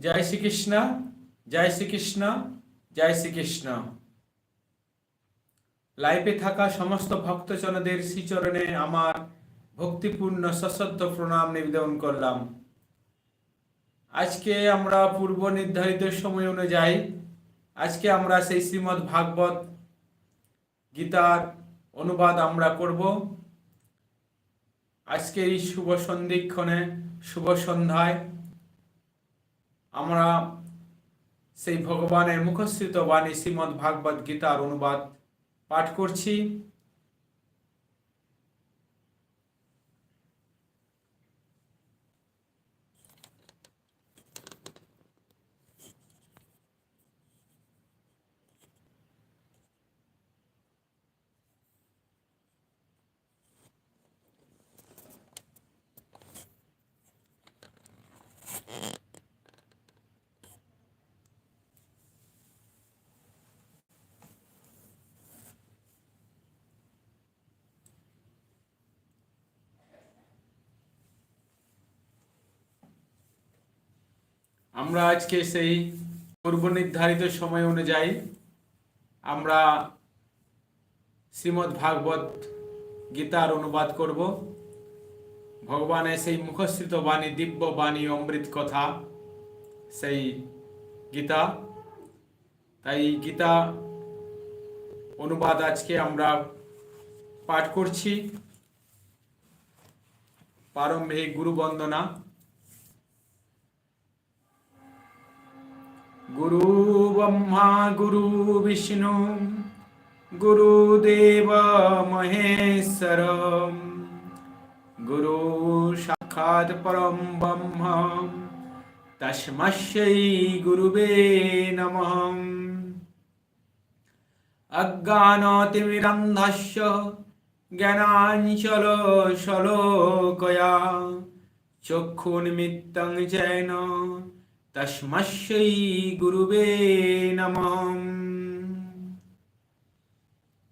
জয় শ্রীকৃষ্ণ জয় শ্রীকৃষ্ণ জয় শ্রীকৃষ্ণ। লাইভে থাকা সমস্ত ভক্তজনদের শ্রীচরণে আমার ভক্তিপূর্ণ সশ্রদ্ধ প্রণাম নিবেদন করলাম। আজকে আমরা পূর্ব নির্ধারিত সময় অনুযায়ী আজকে আমরা সেই শ্রীমদ্ ভাগবত গীতার অনুবাদ আমরা করব। আজকে এই শুভ সন্ধিক্ষণে, শুভ সন্ধ্যায় আমরা সেই ভগবানের মুখস্থিত বাণী শ্রীমদ্ ভাগবত গীতার অনুবাদ পাঠ করছি। আমরা আজকে সেই পূর্ব নির্ধারিত সময় অনুযায়ী আমরা শ্রীমদ্ ভাগবত গীতার অনুবাদ করব। ভগবানের সেই মুখস্থিত বাণী, দিব্য বাণী, অমৃত কথা, সেই গীতা। তাই গীতা অনুবাদ আজকে আমরা পাঠ করছি। প্রারম্ভিক গুরু বন্দনা গুরু ব্রহ্মা গুরু বিষ্ণু গুরুদেব মহেশ্বর গুরু সাক্ষাৎ পরম ব্রহ্ম তস্মৈ গুরুবে নমঃ অজ্ঞানতিমিরন্ধস্য জ্ঞানাঞ্চল শলোকয়া চক্ষুনিমিত্তং তস্মশ্রী গুরুবে নম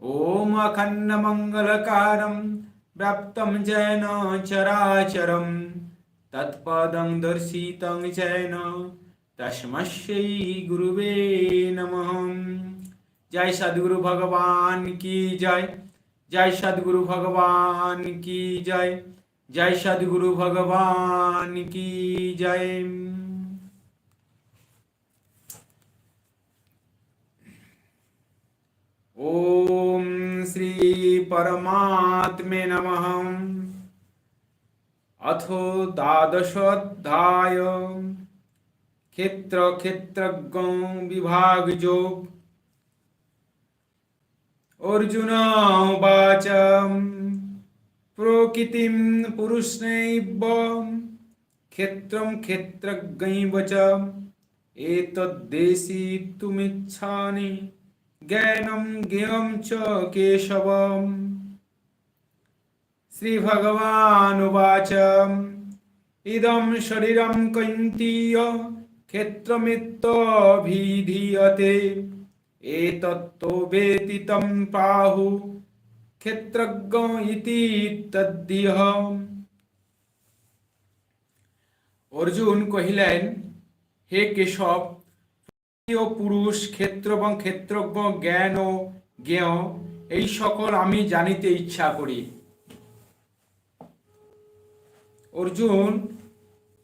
ওম অখন্ন মঙ্গলকারম প্রাপ্তম জৈন চরাচরম তৎপদং দর্শিতং জৈন তস্মশ্রী গুরুবে নম জয় সদ্গুরু ভগবান কি জয় জয় সদ্গুরু ভগবান কি জয় জয় সদ্গুরু ভগবান কি জয় ॐ श्री परमात्मे नमः अथो द्वादशोऽध्याय क्षेत्र क्षेत्रज्ञ विभाग जोग अर्जुन उवाच प्रकृतिं पुरुषनैव क्षेत्रं क्षेत्रज्ञैव च एतद्देशितुमिच्छामि জ্ঞানম জ্ঞেয়ম চ কেশবম। শ্রীভগবানুবাচ ইদম শরীরম কৈন্তীয় ক্ষেত্রমিত্যভিধীয়তে এতত্তো বেতি তম প্রাহু ক্ষেত্রজ্ঞ ইতি তদ্দিহ অর্জুন কহিলেন, হে কেশব ও পুরুষ ক্ষেত্র এবং ক্ষেত্রজ্ঞ, জ্ঞান ও জ্ঞেয়, এই সকল আমি জানিতে ইচ্ছা করি। অর্জুন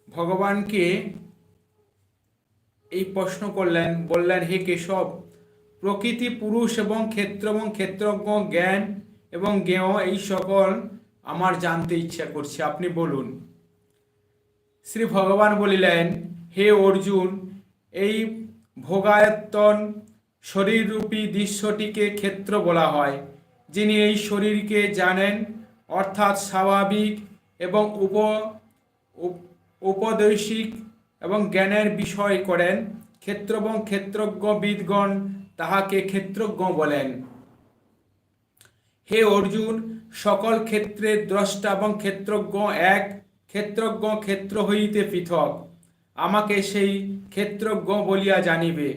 ভগবানকে এই প্রশ্ন করলেন, বললেন, হে কেশব, প্রকৃতি পুরুষ এবং ক্ষেত্র এবং ক্ষেত্রজ্ঞ, জ্ঞান এবং জ্ঞেয়, এই সকল আমার জানতে ইচ্ছা করছে। আপনি বলুন। শ্রী ভগবান বলিলেন, হে অর্জুন, এই ভোগায়তন শরীররূপী দৃশ্যটিকে ক্ষেত্র বলা হয়, যিনি এই শরীরকে জানেন, অর্থাৎ স্বাভাবিক এবং উপ, উপদেশিক এবং জ্ঞানের বিষয় করেন, ক্ষেত্র এবং ক্ষেত্রজ্ঞবিদগণ তাহাকে ক্ষেত্রজ্ঞ বলেন। হে অর্জুন, সকল ক্ষেত্রে দ্রষ্টা এবং ক্ষেত্রজ্ঞ এক, ক্ষেত্রজ্ঞ ক্ষেত্র হইতে পৃথক। আমাকে সেই ক্ষেত্রজ্ঞ বলিয়া জানিবে,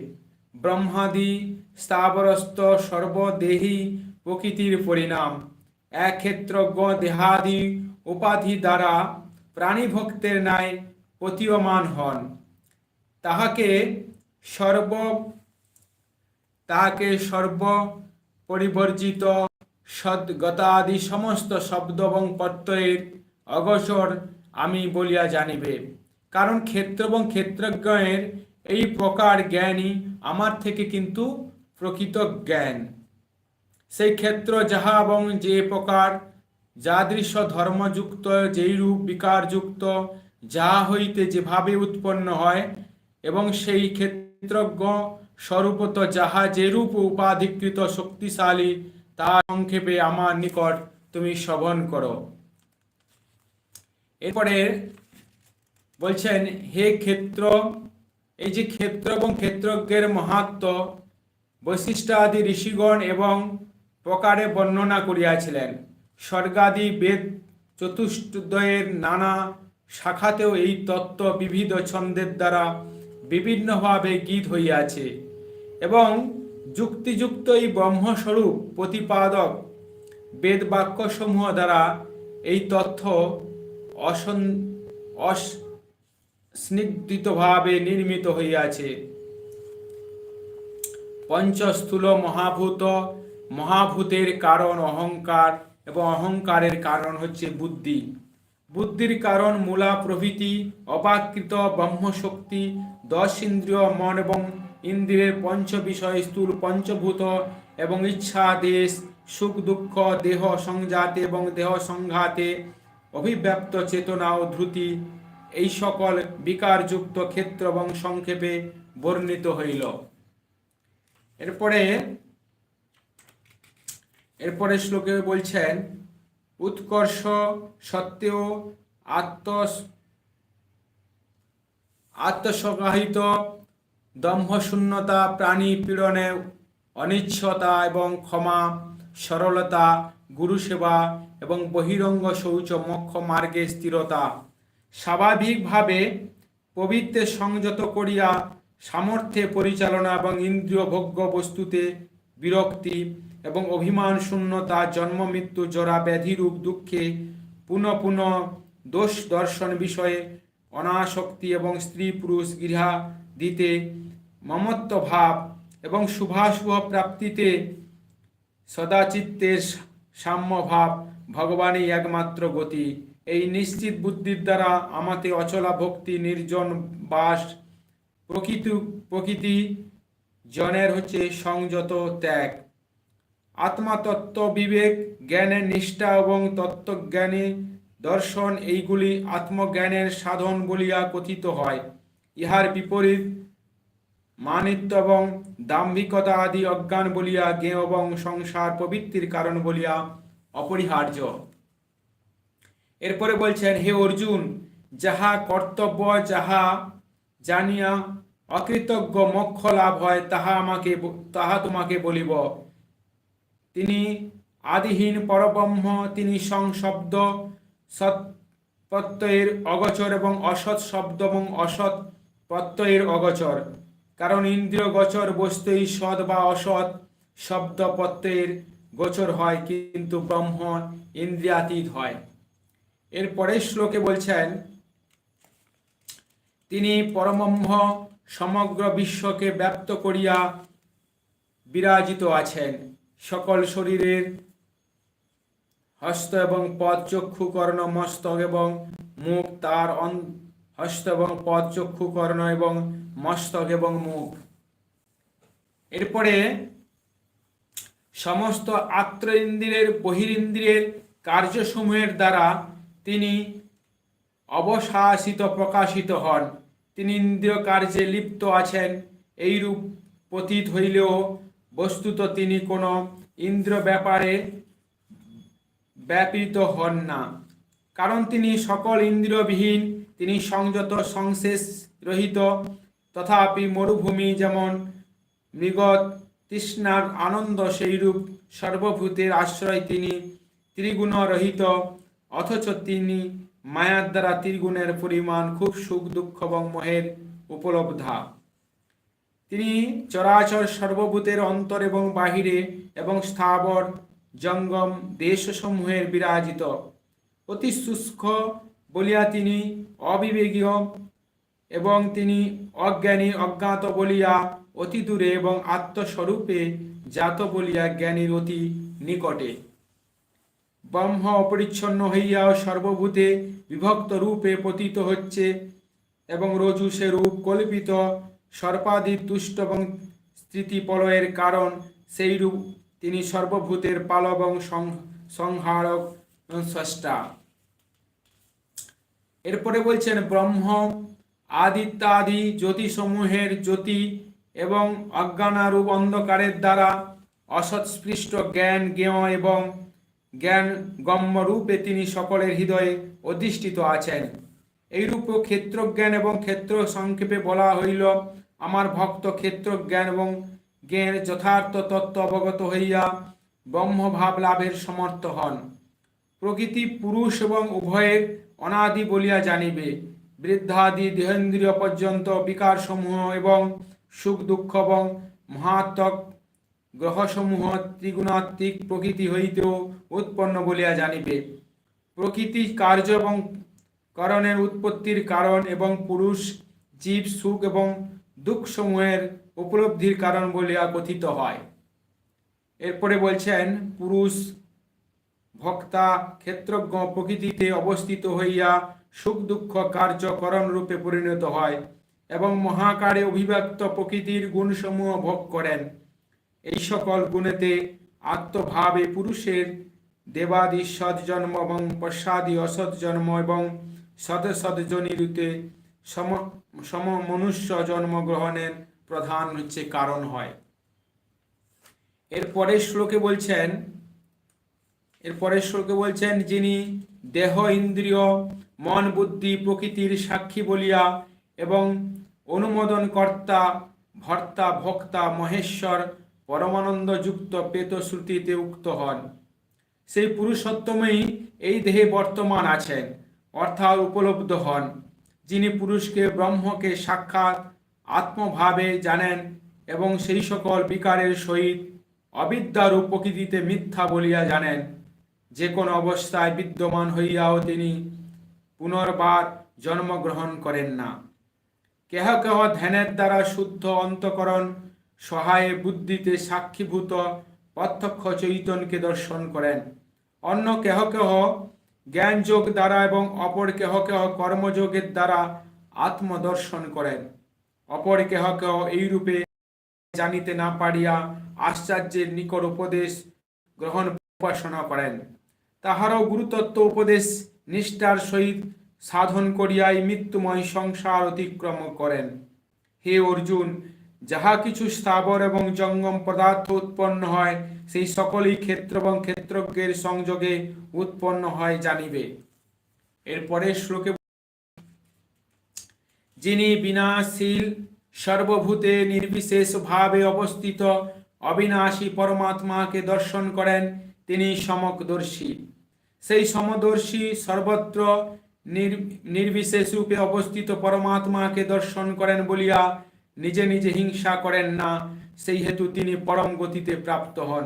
ব্রহ্মাদি স্থাবরস্থ সর্বদেহী প্রকৃতির পরিণাম। এক ক্ষেত্রজ্ঞ দেহাদি উপাধি দ্বারা প্রাণীভক্তের ন্যায় প্রতীয়মান হন। তাহাকে সর্ব তাহাকে সর্ব পরিবর্জিত সদ্গতাদি সমস্ত শব্দ এবং প্রত্যয়ের অগসর আমি বলিয়া জানিবে। কারণ ক্ষেত্র এবং ক্ষেত্রজ্ঞের এই প্রকার জ্ঞানই আমার থেকে কিন্তু প্রকৃত জ্ঞান। সেই ক্ষেত্র যাহা এবং যে প্রকার যাদৃশ ধর্মযুক্ত, যেই রূপ বিকারযুক্ত, যাহা হইতে যেভাবে উৎপন্ন হয় এবং সেই ক্ষেত্রজ্ঞ স্বরূপত যাহা যেরূপ উপাধিকৃত শক্তিশালী, তা সংক্ষেপে আমার নিকট তুমি শ্রবণ করো। এরপরে বলছেন, হে ক্ষেত্র, এই যে ক্ষেত্র এবং ক্ষেত্রজ্ঞের মাহাত্ম, বৈশিষ্ট্যাদি ঋষিগণ এবং প্রকারে বর্ণনা করিয়াছিলেন। স্বর্গাদি বেদ চতুষ্টয়ের নানা শাখাতেও এই তত্ত্ব বিবিধ ছন্দের দ্বারা বিভিন্নভাবে গীত হইয়াছে এবং যুক্তিযুক্ত এই ব্রহ্মস্বরূপ প্রতিপাদক বেদ বাক্যসমূহ দ্বারা এই তথ্য অসন অস্নিগ্ধিতভাবে নির্মিত হইয়াছে। পঞ্চস্থূল মহাভূত, মহাভূতের কারণ অহংকার এবং অহংকারের কারণ হচ্ছে বুদ্ধি। বুদ্ধির কারণ মূলা প্রভৃতি অপাকৃত ব্রহ্মশক্তি, দশ ইন্দ্রিয় মন এবং ইন্দ্রিয়ের পঞ্চ বিষয় স্থূল পঞ্চভূত এবং ইচ্ছা, দেশ, সুখ, দুঃখ, দেহ সংজাতে এবং দেহ সংঘাতে অভিব্যক্ত চেতনা ও ধ্রুতি এই সকল বিকারযুক্ত ক্ষেত্র এবং সংক্ষেপে বর্ণিত হইল। এরপরে এরপরে শ্লোকে বলছেন, উৎকর্ষ সত্ত্বেও আত্ম আত্মসগাহিত দম্ভশূন্যতা প্রাণী পীড়নে অনিচ্ছতা এবং ক্ষমা, সরলতা, গুরুসেবা এবং বহিরঙ্গ শৌচ মক্ষ মার্গে স্থিরতা। স্বাভাবিকভাবে পবিত্রে সংযত করিয়া সামর্থ্যে পরিচালনা এবং ইন্দ্রিয় ভোগ্য বস্তুতে বিরক্তি এবং অভিমান শূন্যতা, জন্ম, মৃত্যু, জরা ব্যাধিরূপ দুঃখে পুনঃ পুনঃ দোষ দর্শন বিষয়ে অনাসক্তি এবং স্ত্রী পুরুষ গৃহা দিতে মমত্ব ভাব এবং শুভাশুভ প্রাপ্তিতে সদাচিত্তের সাম্যভাব ভগবানই একমাত্র গতি। এই নিশ্চিত বুদ্ধির দ্বারা আমাতে অচলা ভক্তি, নির্জন বাস, প্রকৃতি প্রকৃতি জনের হচ্ছে সংযত ত্যাগ। আত্মাতত্ত্ব বিবেক জ্ঞানের নিষ্ঠা এবং তত্ত্বজ্ঞানে দর্শন, এইগুলি আত্মজ্ঞানের সাধন বলিয়া কথিত হয়। ইহার বিপরীত মানিত্য এবং দাম্ভিকতা আদি অজ্ঞান বলিয়া জ্ঞেয় এবং সংসার প্রবৃত্তির কারণ বলিয়া অপরিহার্য। এরপরে বলছেন, হে অর্জুন, যাহা কর্তব্য, যাহা জানিয়া অকৃতজ্ঞ মোক্ষ লাভ হয়, তাহা আমাকে তাহা তোমাকে বলিব। তিনি আদিহীন পরব্রহ্ম, তিনি সংশব্দ সৎ অগচর এবং অসৎ শব্দ এবং অসৎ প্রত্যয়ের অগচর। কারণ ইন্দ্রিয় গোচর বস্তুই সৎ বা অসৎ শব্দ প্রত্যয়ের গোচর হয়, কিন্তু ব্রহ্ম ইন্দ্রিয়াতীত হয়। এর পরের শ্লোকে বলছেন, তিনি পরমব্রহ্ম সমগ্র বিশ্বকে ব্যপ্ত করিয়া বিরাজিত আছেন। সকল শরীরের হস্ত এবং পদ চক্ষু কর্ণ মস্তক এবং মুখ, তার হস্ত এবং পদ চক্ষু কর্ণ এবং মস্তক এবং মুখ। এরপরে সমস্ত আত্ম ইন্দ্রিয়ের বহিরিন্দ্রিয়ের কার্যসমূহের দ্বারা তিনি অবশাসিত, প্রকাশিত হন। তিনি ইন্দ্রিয় কার্যে লিপ্ত আছেন। এইরূপ পতীত হইলেও বস্তুত তিনি কোনো ইন্দ্র ব্যাপারে ব্যাপৃত হন না। কারণ তিনি সকল ইন্দ্রিয়বিহীন, তিনি সংযত, সংশেষ রহিত। তথাপি মরুভূমি যেমন মৃগত, তৃষ্ণার আনন্দ, সেইরূপ সর্বভূতের আশ্রয় তিনি ত্রিগুণ রহিত অথচ তিনি মায়ার দ্বারা ত্রিগুণের পরিমাণ খুব সুখ, দুঃখ এবং মোহের উপলব্ধা। তিনি চরাচর সর্বভূতের অন্তর এবং বাহিরে এবং স্থাবর জঙ্গম দেশসমূহের বিরাজিত। অতি শুষ্ক বলিয়া তিনি অবিবেকীয় এবং তিনি অজ্ঞানী, অজ্ঞাত বলিয়া অতি দূরে এবং আত্মস্বরূপে জাত বলিয়া জ্ঞানীর অতি নিকটে। ব্রহ্ম অপরিচ্ছন্ন হইয়াও সর্বভূতে বিভক্ত রূপে পতিত হচ্ছে এবং রজু সে রূপ কল্পিত সর্পাদি দুষ্ট এবং স্মৃতিপলয়ের কারণ সেই রূপ তিনি সর্বভূতের পালক এবং সংহারক স্রষ্টা। এরপরে বলছেন, ব্রহ্ম আদিত্যাদি জ্যোতিসমূহের জ্যোতি এবং অজ্ঞানারূপ অন্ধকারের দ্বারা অসৎস্পৃষ্ট জ্ঞান, জ্ঞেয় এবং জ্ঞান গম্য রূপে তিনি সকলের হৃদয়ে অধিষ্ঠিত আছেন। এইরূপ ক্ষেত্রজ্ঞান এবং ক্ষেত্র সংক্ষেপে বলা হইল, আমার ভক্ত ক্ষেত্রজ্ঞান এবং জ্ঞানের যথার্থ তত্ত্ব অবগত হইয়া ব্রহ্মভাব লাভের সমর্থ হন। প্রকৃতি পুরুষ এবং উভয়ের অনাদি বলিয়া জানিবে, বৃদ্ধাদি দেহেন্দ্রিয় পর্যন্ত বিকারসমূহ এবং সুখ দুঃখ এবং মহাত্মক গ্রহসমূহ ত্রিগুণাত্মিক প্রকৃতি হইতেও উৎপন্ন বলিয়া জানিবে। প্রকৃতি কার্য এবং করণের উৎপত্তির কারণ এবং পুরুষ, জীব, সুখ এবং দুঃখসমূহের উপলব্ধির কারণ বলিয়া কথিত হয়। এরপরে বলছেন, পুরুষ, ভক্তা, ক্ষেত্রজ্ঞ প্রকৃতিতে অবস্থিত হইয়া সুখ দুঃখ কার্যকরণ রূপে পরিণত হয় এবং মহাকারে অভিব্যক্ত প্রকৃতির গুণসমূহ ভোগ করেন। এই সকল গুণেতে আত্মভাবে পুরুষের দেবাদি সৎজন্ম এবং পশ্চাদি অসৎ জন্ম এবং সদ সদজনিরূপে সম সম মনুষ্য জন্মগ্রহণের প্রধান হচ্ছে কারণ হয়। এর পরের শ্লোকে বলছেন এর পরের শ্লোকে বলছেন, যিনি দেহ, ইন্দ্রিয়, মন, বুদ্ধি, প্রকৃতির সাক্ষী বলিয়া এবং অনুমোদন কর্তা ভর্তা, ভক্তা, মহেশ্বর পরমানন্দ যুক্ত পেত শ্রুতিতে উক্ত হন। সেই পুরুষোত্তমই এই দেহে বর্তমান আছেন, অর্থাৎ উপলব্ধ হন, যিনি পুরুষকে ব্রহ্মকে সাক্ষাৎ আত্মভাবে জানেন এবং সেই সকল বিকারের সহিত অবিদ্যারূপ প্রকৃতিতে মিথ্যা বলিয়া জানেন। যে কোনো অবস্থায় বিদ্যমান হইয়াও তিনি পুনর্বার জন্মগ্রহণ করেন না। কেহ কেহ ধ্যানের দ্বারা শুদ্ধ অন্তকরণ সহায়ে বুদ্ধিতে সাক্ষীভূত প্রত্যক্ষ চৈতন্যকে দর্শন করেন। অন্য কেহ কেহ জ্ঞানযোগ দ্বারা এবং অপর কেহ কেহ কর্মযোগের দ্বারা আত্মদর্শন করেন। অপর কেহ কেহ এইরূপে জানিতে না পারিয়া আশ্চর্যের নিকট উপদেশ গ্রহণ উপাসনা করেন। তাহারও গুরুতত্ত্ব উপদেশ নিষ্ঠার সহিত সাধন করিয়াই মৃত্যুময় সংসার অতিক্রম করেন। হে অর্জুন যাহা কিছু স্থাবর এবং জঙ্গম পদার্থ উৎপন্ন হয়, সেই সকলেই ক্ষেত্র এবং ক্ষেত্রজ্ঞের সংযোগে উৎপন্ন হয় জানিবে। এরপরে শ্লোকে যিনি বিনাশীল সর্বভূতে নির্বিশেষ ভাবে অবস্থিত, অবিনাশী পরমাত্মাকে দর্শন করেন, তিনি সমকদর্শী। সেই সমদর্শী সর্বত্র নির- নির্বিশেষ রূপে অবস্থিত পরমাত্মাকে দর্শন করেন বলিয়া নিজে নিজে হিংসা করেন না, সেই হেতু তিনি পরম গতিতে প্রাপ্ত হন।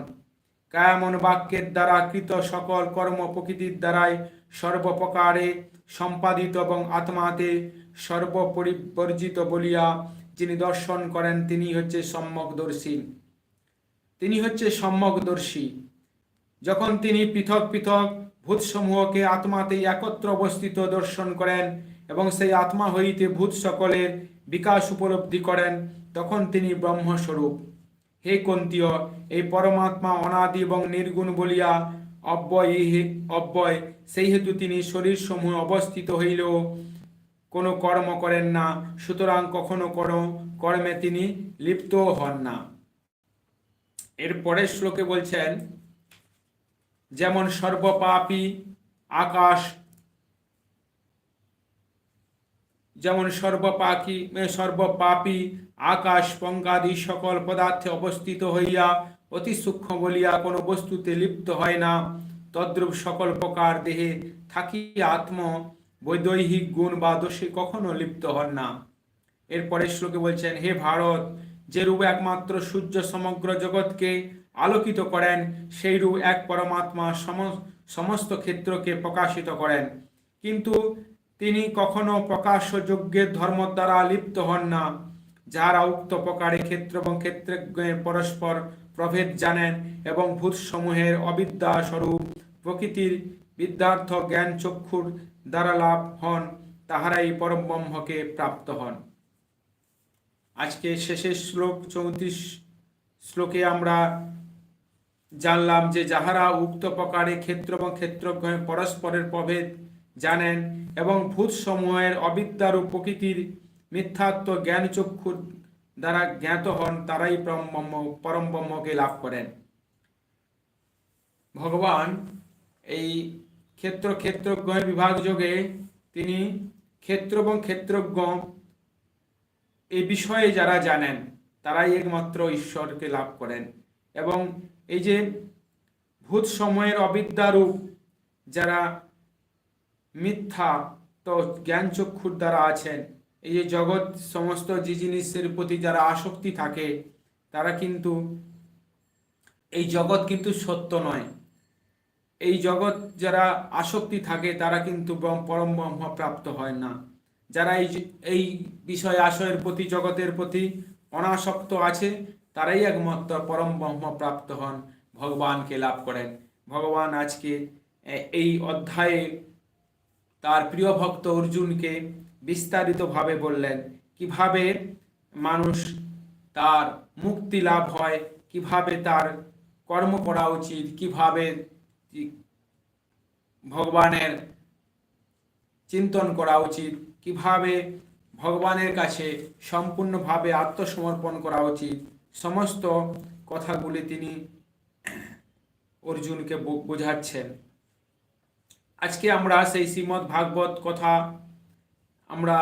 কায়ামন বাক্যের দ্বারা কৃত সকল কর্ম প্রকৃতির দ্বারাই সর্বপ্রকারে সম্পাদিত এবং আত্মাতে সর্বপরিবর্জিত বলিয়া যিনি দর্শন করেন, তিনি হচ্ছে সম্যকদর্শী। তিনি হচ্ছে সম্যকদর্শী। যখন তিনি পৃথক পৃথক ভূতসমূহকে আত্মাতেই একত্র অবস্থিত দর্শন করেন এবং সেই আত্মা হইতে ভূত সকলের বিকাশ উপলব্ধি করেন, তখন তিনি ব্রহ্মস্বরূপ। হে কন্তীয় এই পরমাত্মা অনাদি এবং নির্গুণ বলিয়া অব্যয় অব্যয়, সেই হেতু তিনি শরীর সমূহে অবস্থিত হইলেও কোনো কর্ম করেন না, সুতরাং কখনো কোনো কর্মে তিনি লিপ্তও হন না। এর পরের শ্লোকে বলছেন, যেমন সর্বপাপী আকাশ যেমন সর্বপাখি সর্বপাপী, আকাশ পঙ্কাদি সকল পদার্থে অবস্থিত হইয়া অতি সূক্ষ্ম বলিয়া কোনো বস্তুতে লিপ্ত হয় না। তদ্রূপ সকল প্রকার দেহে থাকিয়া আত্ম বৈদৈহিক গুণ বা দোষে কখনো লিপ্ত হন না। এরপরে শ্লোকে বলছেন, হে ভারত, যে রূপ একমাত্র সূর্য সমগ্র জগৎকে আলোকিত করেন, সেই রূপ এক পরমাত্মা সম- সমস্ত ক্ষেত্রকে প্রকাশিত করেন। কিন্তু তিনি কখনো প্রকাশ্য যজ্ঞের ধর্ম দ্বারা লিপ্ত হন না যাহারা উক্ত প্রকারে ক্ষেত্র এবং ক্ষেত্রজ্ঞের পরস্পর প্রভেদ জানেন এবং ভূতসমূহের অবিদ্যা স্বরূপ প্রকৃতির বিদ্যার্থ জ্ঞান চক্ষুর দ্বারা লাভ হন, তাহারাই পরম ব্রহ্মকে প্রাপ্ত হন। আজকে শেষের শ্লোক চৌত্রিশ শ্লোকে আমরা জানলাম যে যাহারা উক্ত প্রকারে ক্ষেত্র এবং ক্ষেত্রজ্ঞ পরস্পরের প্রভেদ জানেন এবং ভূতসমূহের অবিদ্যারূপ প্রকৃতির মিথ্যাত্ব জ্ঞান চক্ষুর দ্বারা জ্ঞাত হন, তারাই পরম ব্রহ্ম পরম ব্রহ্মকে লাভ করেন। ভগবান এই ক্ষেত্র ক্ষেত্রজ্ঞ বিভাগ যোগে তিনি ক্ষেত্র এবং ক্ষেত্রজ্ঞ এই বিষয়ে যারা জানেন, তারাই একমাত্র ঈশ্বরকে লাভ করেন। এবং এই যে ভূত সময়ের অবিদ্যারূপ যারা মিথ্যা তো জ্ঞান চক্ষুর দ্বারা আছেন। এই যে জগৎ সমস্ত যে জিনিসের প্রতি যারা আসক্তি থাকে, তারা কিন্তু এই জগৎ কিন্তু সত্য নয়। এই জগৎ যারা আসক্তি থাকে, তারা কিন্তু পরম ব্রহ্ম প্রাপ্ত হয় না। যারা এই এই বিষয় আশয়ের প্রতি, জগতের প্রতি অনাসক্ত আছে, তারাই একমাত্র পরম ব্রহ্ম প্রাপ্ত হন, ভগবানকে লাভ করেন। ভগবান আজকে এই অধ্যায়ে তার প্রিয় ভক্ত অর্জুনকে বিস্তারিতভাবে বললেন, কীভাবে মানুষ তার মুক্তি লাভ হয়, কীভাবে তার কর্ম করা উচিত, কীভাবে ভগবানের চিন্তন করা উচিত, কীভাবে ভগবানের কাছে সম্পূর্ণভাবে আত্মসমর্পণ করা উচিত, সমস্ত কথাগুলি তিনি অর্জুনকে বোঝাচ্ছেন। আজকে আমরা সেই শ্রীমদ্ ভাগবত কথা, আমরা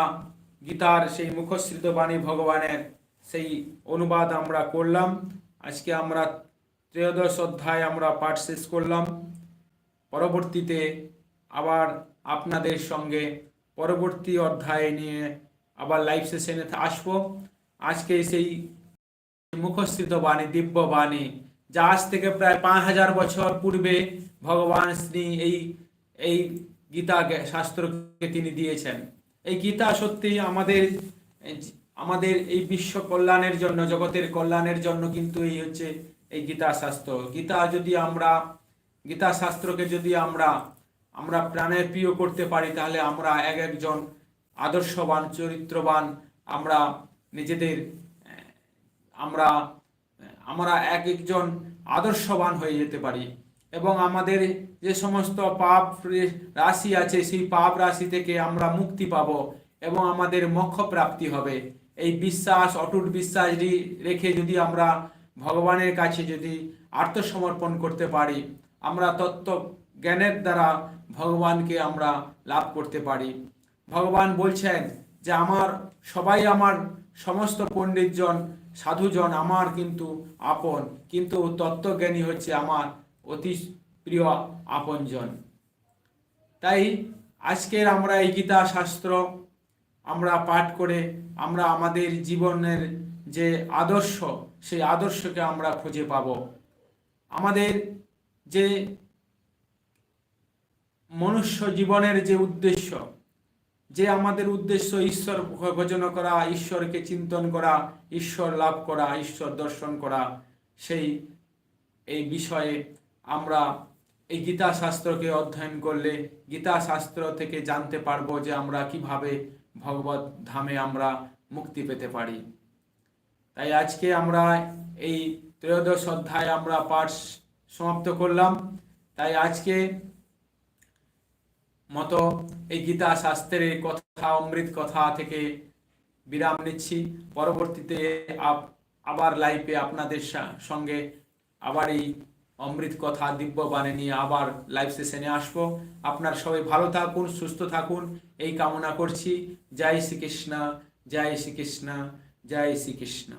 গীতার সেই মুখশ্রিত বাণী ভগবানের সেই অনুবাদ আমরা করলাম। আজকে আমরা ত্রয়োদশ অধ্যায় আমরা পাঠ শেষ করলাম। পরবর্তীতে আবার আপনাদের সঙ্গে পরবর্তী অধ্যায় নিয়ে আবার লাইভ সেশনে আসব। আজকে সেই মুখস্থিত বাণী, দিব্য বাণী, যা আজ থেকে প্রায় পাঁচ হাজার বছর পূর্বে ভগবান শ্রী এই এই গীতা শাস্ত্রকে তিনি দিয়েছেন। এই গীতা সত্যি আমাদের আমাদের এই বিশ্ব কল্যাণের জন্য, জগতের কল্যাণের জন্য কিন্তু এই হচ্ছে এই গীতা শাস্ত্র। গীতা যদি আমরা, গীতা শাস্ত্রকে যদি আমরা আমরা প্রাণের প্রিয় করতে পারি, তাহলে আমরা এক একজন আদর্শবান, চরিত্রবান, আমরা নিজেদের, আমরা আমরা এক একজন আদর্শবান হয়ে যেতে পারি। এবং আমাদের যে সমস্ত পাপ রাশি আছে, সেই পাপ রাশি থেকে আমরা মুক্তি পাব এবং আমাদের মোক্ষ প্রাপ্তি হবে। এই বিশ্বাস, অটুট বিশ্বাস রেখে যদি আমরা ভগবানের কাছে যদি আত্মসমর্পণ করতে পারি, আমরা তত্ত্ব জ্ঞানের দ্বারা ভগবানকে আমরা লাভ করতে পারি। ভগবান বলছেন যে, আমার সবাই আমার সমস্ত পণ্ডিতজন, সাধুজন, আমার কিন্তু আপন। কিন্তু তত্ত্বজ্ঞানী হচ্ছে আমার অতি প্রিয় আপনজন। তাই আজকের আমরা এই গীতা শাস্ত্র আমরা পাঠ করে আমরা আমাদের জীবনের যে আদর্শ, সেই আদর্শকে আমরা খুঁজে পাব। আমাদের যে মনুষ্য জীবনের যে উদ্দেশ্য, যে আমাদের উদ্দেশ্য ঈশ্বর ভজন করা, ঈশ্বরকে চিন্তন করা, ঈশ্বর লাভ করা, ঈশ্বর দর্শন করা, সেই এই বিষয়ে আমরা এই গীতা শাস্ত্রকে অধ্যয়ন করলে গীতা শাস্ত্র থেকে জানতে পারব যে আমরা কীভাবে ভগবত ধামে আমরা মুক্তি পেতে পারি। তাই আজকে আমরা এই ত্রয়োদশ অধ্যায় আমরা পাঠ সমাপ্ত করলাম। তাই আজকে মতো এই গীতা শাস্ত্রের কথা, অমৃত কথা থেকে বিরাম নিচ্ছি। পরবর্তীতে আবার লাইফে আপনাদের সঙ্গে আবার এই অমৃত কথা দিব্য বাণী নিয়ে আবার লাইভ সেশনে আসব। আপনার সবাই ভালো থাকুন, সুস্থ থাকুন। এই কামনা করছি। জয় শ্রীকৃষ্ণ জয় শ্রীকৃষ্ণ জয় শ্রীকৃষ্ণ।